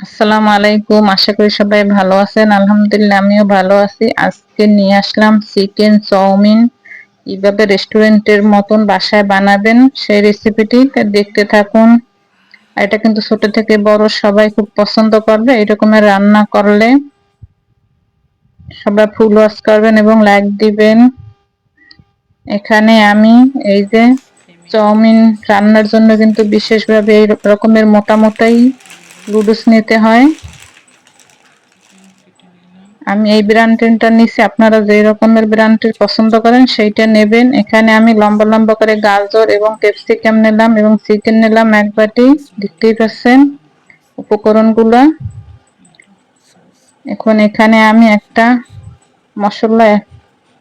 আসসালামু আলাইকুম, আশা করি সবাই ভালো আছেন। আলহামদুলিল্লাহ, আমিও ভালো আছি। আজকে নিয়ে আসলাম চিকেন চাউমিন। কীভাবে রেস্টুরেন্টের মতন বাসায় বানাবেন সেই রেসিপিটি দেখতে থাকুন। এটা কিন্তু ছোট থেকে বড়, সবাই খুব পছন্দ করবে। এরকমের রান্না করলে সবাই ফুল ওয়াশ করবেন এবং লাইক দিবেন। এখানে আমি এই যে চাউমিন রান্নার জন্য কিন্তু বিশেষভাবে এই রকমের মোটা মোটাই লুডুস নিতে হয়। আমি এই ব্র্যান্ডটা নিছি, আপনারা যে রকমের ব্র্যান্ডের পছন্দ করেন সেইটা নেবেন। এখানে আমি লম্বা লম্বা করে গাজর এবং ক্যাপসিকাম নিলাম এবং চিকেন নিলাম এক বাটি, দেখতেই পাচ্ছেন উপকরণগুলো। এখন এখানে আমি একটা মশলা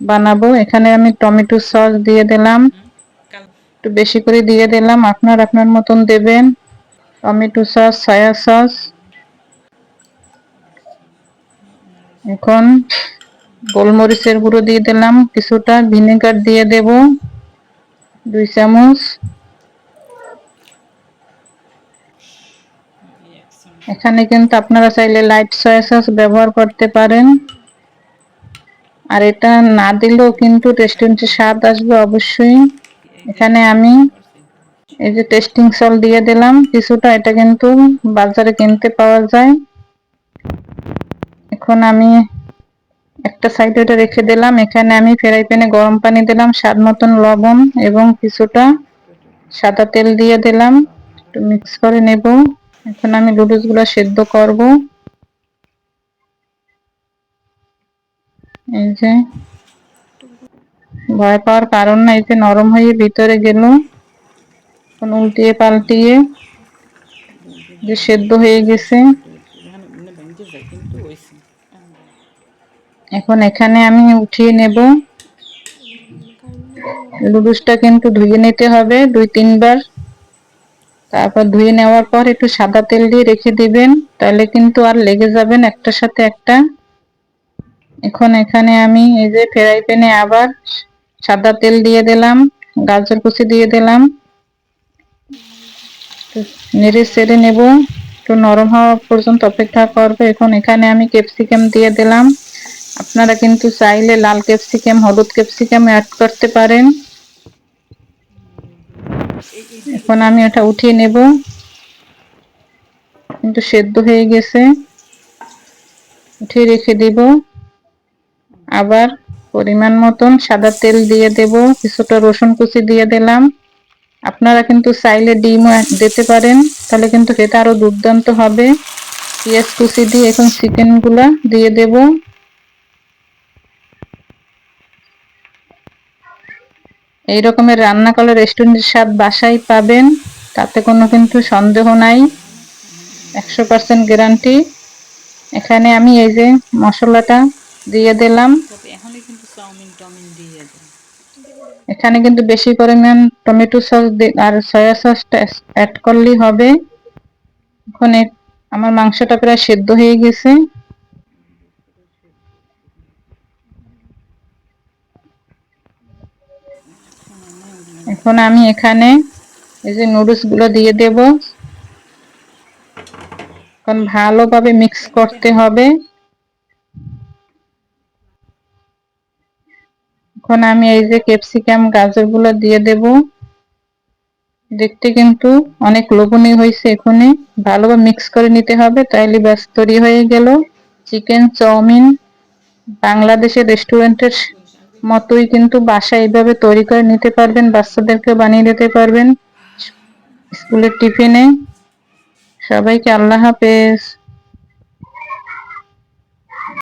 বানাবো। এখানে আমি টমেটো সস দিয়ে দিলাম। একটু বেশি করে দিয়ে দিলাম, আপনার আপনার মতন দেবেন। টমেটো সস সয়া সস এখন গোলমরিচের গুঁড়ো দিয়ে দিলাম, কিছুটা ভিনেগার দিয়ে দেব, দুই চামচ। এখানে কিন্তু আপনারা চাইলে লাইট সয়া সস ব্যবহার করতে পারেন। আর এটা না দিলেও কিন্তু রেস্টুরেন্টের স্বাদ আসবে অবশ্যই। এখানে আমি এই যে টেস্টিং সল দিয়ে দিলাম, কিছুটা এটা কিন্তু বাজারে কিনতে পাওয়া যায়। এখন আমি একটা সাইডে এটা রেখে দিলাম, এখানে আমি ফ্রাই প্যানে গরম পানি দিলাম, স্বাদ মতন লবণ এবং কিছুটা সাদা তেল দিয়ে দিলাম, একটু মিক্স করে নেব। এখন আমি গুলো সেদ্ধ করব। এই যে ভয় পাওয়ার কারণ না, এই যে নরম হয়ে ভিতরে গেল। এখন উল্টিয়ে পাল্টিয়ে যে সেদ্ধ হয়ে গেছে। এখন এখানে আমি উঠিয়ে নেব। লুডুসটা কিন্তু ধুয়ে নিতে হবে দুই তিনবার। তারপর ধুয়ে নেওয়ার পর একটু সাদা তেল দিয়ে রেখে দিবেন, তাহলে কিন্তু আর লেগে যাবেন একটার সাথে একটা। এখন এখানে আমি এই যে ফ্রাই প্যানে আবার সাদা তেল দিয়ে দিলাম, গাজর কুচি দিয়ে দিলাম। নেড়ে সেড়ে নেব। একটু নরম হওয়া পর্যন্ত অপেক্ষা করবে। এখন এখানে আমি ক্যাপসিকাম দিয়ে দিলাম। আপনারা কিন্তু চাইলে লাল ক্যাপসিকাম হলুদ ক্যাপসিকাম অ্যাড করতে পারেন। এখন আমি এটা উঠিয়ে নেব। কিন্তু সেদ্ধ হয়ে গেছে। উঠিয়ে রেখে দিব। আবার পরিমাণ মতন সাদা তেল দিয়ে দেব। কিছুটা রসুন কুচি দিয়ে দিলাম। আপনারা কিন্তু চাইলে ডিমও দিতে পারেন, তাহলে কিন্তু খেতে আরও দুর্দান্ত হবে। পেঁয়াজ কুচি দিয়ে এখন চিকেনগুলা দিয়ে দেব। এই রকমের রান্না করলে রেস্টুরেন্টের স্বাদ বাসায় পাবেন, তাতে কোনো কিন্তু সন্দেহ নাই। একশো পার্সেন্ট গ্যারান্টি। এখানে আমি এই যে মশলাটা দিয়ে দিলাম। এখানে কিন্তু বেশি পরিমাণ টমেটো সস আর সয়া সসটা অ্যাড করলেই হবে। এখন আমার মাংসটা প্রায় সেদ্ধ হয়ে গেছে। এখন আমি এখানে এই যে নুডলসগুলো দিয়ে দেব। এখন ভালোভাবে মিক্স করতে হবে। এখন আমি এই যে ক্যাপসিকাম, গাজরগুলো দিয়ে দেব। দেখতে কিন্তু অনেক লোভনীয় হয়েছে এখানে ভালোভাবে মিক্স করে নিতে হবে, তাইলে ব্যাস তৈরি হয়ে গেল। চিকেন, চাউমিন বাংলাদেশের রেস্টুরেন্টের মতোই কিন্তু বাসা এইভাবে তৈরি করে নিতে পারবেন বাচ্চাদেরকে বানিয়ে দিতে পারবেন। স্কুলের টিফিনে। সবাইকে আল্লাহ হাফেজ।